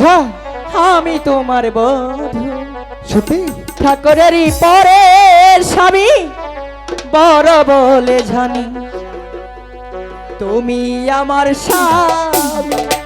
আচ্ছা আমি তোমার বধু। সত্যি? ঠাকুরেরই পরে স্বামী বড় বলে জানি তুমি আমার স্বামী।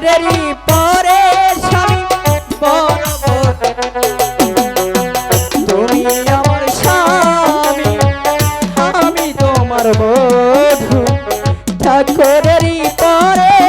ঠাকুরেরই পরে স্বামী বড়। তুমি আমার স্বামী আমি তোমার বধু ঠাকুরেরই পরে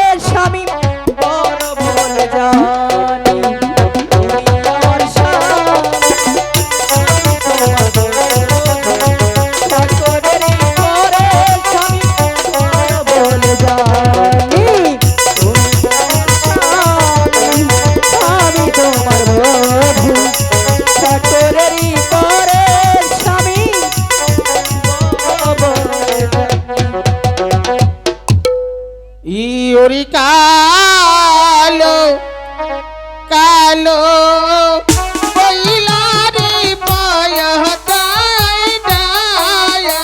ইওরি কালো কালো কইলারি পয়হতাই ডায়া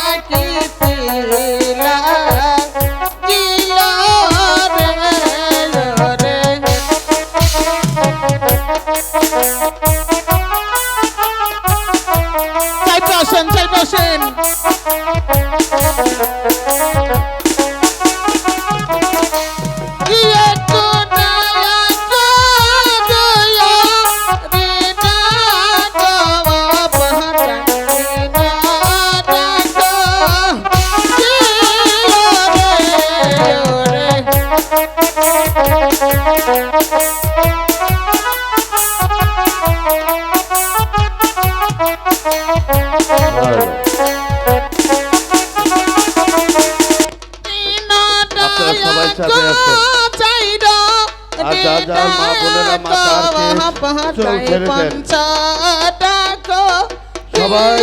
সাথে। আর যা যা মা বোনেরা মাথা আর ছেড়ে দেন। সবাই